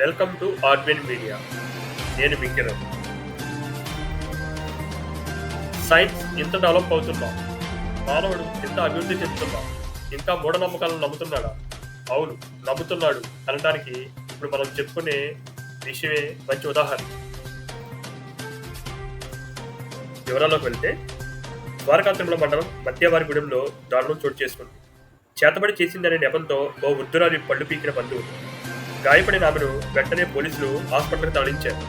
Welcome to ఆర్బిన్ media. నేను Vikram science ఇంత develop అవుతున్నా. మానవుడు ఇంత అభివృద్ధి చెందుతుందా ఇంకా మూఢనమ్మకాలను నమ్ముతున్నాడా? అవును నమ్ముతున్నాడు అనడానికి ఇప్పుడు మనం చెప్పుకునే విషయమే మంచి ఉదాహరణ. వివరాల్లోకి వెళ్తే ద్వారకాంతంలో మండలం మధ్యవారిగూడెంలో దారుణం చోటు చేసుకుంది. చేతబడి చేసిందనే నెపంతో ఓ వృద్ధురాలి పళ్ళు పీకిన బంధువు. గాయపడిన ఆమెను వెంటనే పోలీసులు హాస్పిటల్కి తరలించారు.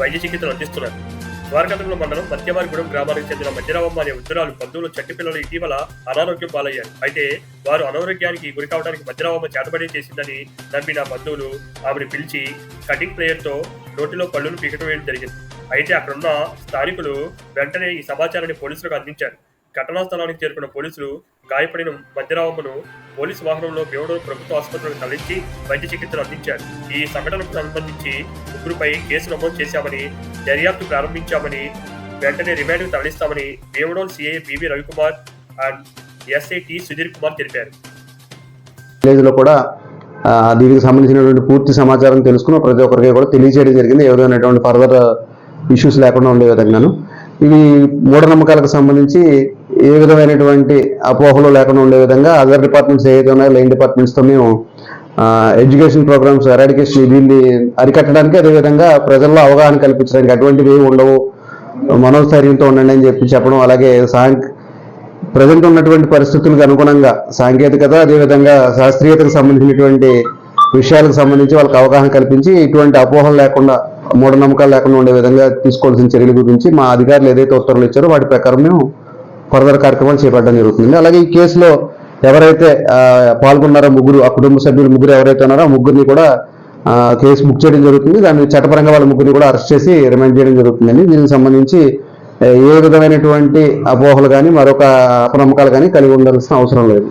వైద్య చికిత్సలు అందిస్తున్నారు. ద్వారకాంధ్రంలో మండలం మధ్యవారిగూడెం గ్రామానికి చెందిన మధ్యరావమ్మ అనే వృద్ధురాలు బంధువులు చట్టి పిల్లలు ఇటీవల అనారోగ్యం పాలయ్యారు. అయితే వారు అనారోగ్యానికి గురి కావడానికి మధ్యరావమ్మ చేతబడి చేసిందని నమ్మిన బంధువులు ఆమెను పిలిచి కటింగ్ ప్లేయర్తో నోటిలో పళ్ళును పీకటం వేయడం జరిగింది. అయితే అక్కడున్న స్థానికులు వెంటనే ఈ సమాచారాన్ని పోలీసులకు అందించారు. ఘటనా స్థలానికి చేరుకున్న పోలీసులు గాయపడిన మధ్యరావమ్మను పోలీసు వాహనంలో భీమడోలు ప్రభుత్వ ఆసుపత్రికి తరలించి వైద్య చికిత్సలు అందించారు. ఈ సంఘటనకు సంబంధించి ముగ్గురుపై కేసు నమోదు చేశామని దర్యాప్తు ప్రారంభించామని వెంటనే రిమాండ్కు తరలిస్తామని Bhimadole CI BV Ravikumar and SI T Sudhir Kumar తెలిపారు. విలేజ్లో కూడా దీనికి సంబంధించినటువంటి పూర్తి సమాచారం తెలుసుకుని ప్రతి ఒక్కరికి కూడా తెలియజేయడం జరిగింది. ఏ ఫర్దర్ ఇష్యూస్ లేకుండా ఉండే విధంగాను. ఇవి మూఢనమ్మకాలకు సంబంధించి ఏ విధమైనటువంటి అపోహలు లేకుండా ఉండే విధంగా అదర్ డిపార్ట్మెంట్స్ ఏవైతే ఉన్నాయో లైన్ డిపార్ట్మెంట్స్తో మేము ఎడ్యుకేషన్ ప్రోగ్రామ్స్ ఎరాడికేషన్ దీన్ని అరికట్టడానికి అదేవిధంగా ప్రజల్లో అవగాహన కల్పించడానికి అటువంటివి ఏమి ఉండవు. మనోస్థైర్యంతో ఉండండి అని చెప్పి చెప్పడం అలాగే సాంక్ ప్రజెంట్ ఉన్నటువంటి పరిస్థితులకు అనుగుణంగా సాంకేతికత అదేవిధంగా శాస్త్రీయతకు సంబంధించినటువంటి విషయాలకు సంబంధించి వాళ్ళకి అవగాహన కల్పించి ఇటువంటి అపోహలు లేకుండా మూఢనమ్మకాలు లేకుండా ఉండే విధంగా తీసుకోవాల్సిన చర్యల గురించి మా అధికారులు ఏదైతే ఉత్తర్వులు ఇచ్చారో వాటి ప్రకారం మేము ఫర్దర్ కార్యక్రమాలు చేపట్టడం జరుగుతుంది. అలాగే ఈ కేసులో ఎవరైతే పాల్గొన్నారో ముగ్గురు ఆ కుటుంబ సభ్యులు ముగ్గురు ఎవరైతే ఉన్నారో ఆ ముగ్గురిని కూడా కేసు బుక్ చేయడం జరుగుతుంది. దాన్ని చట్టపరంగా వాళ్ళ ముగ్గురిని కూడా అరెస్ట్ చేసి రిమాండ్ చేయడం జరుగుతుందండి. దీనికి సంబంధించి ఏ విధమైనటువంటి అపోహలు కానీ మరొక అపనమ్మకాలు కానీ కలిగి ఉండాల్సిన అవసరం లేదు.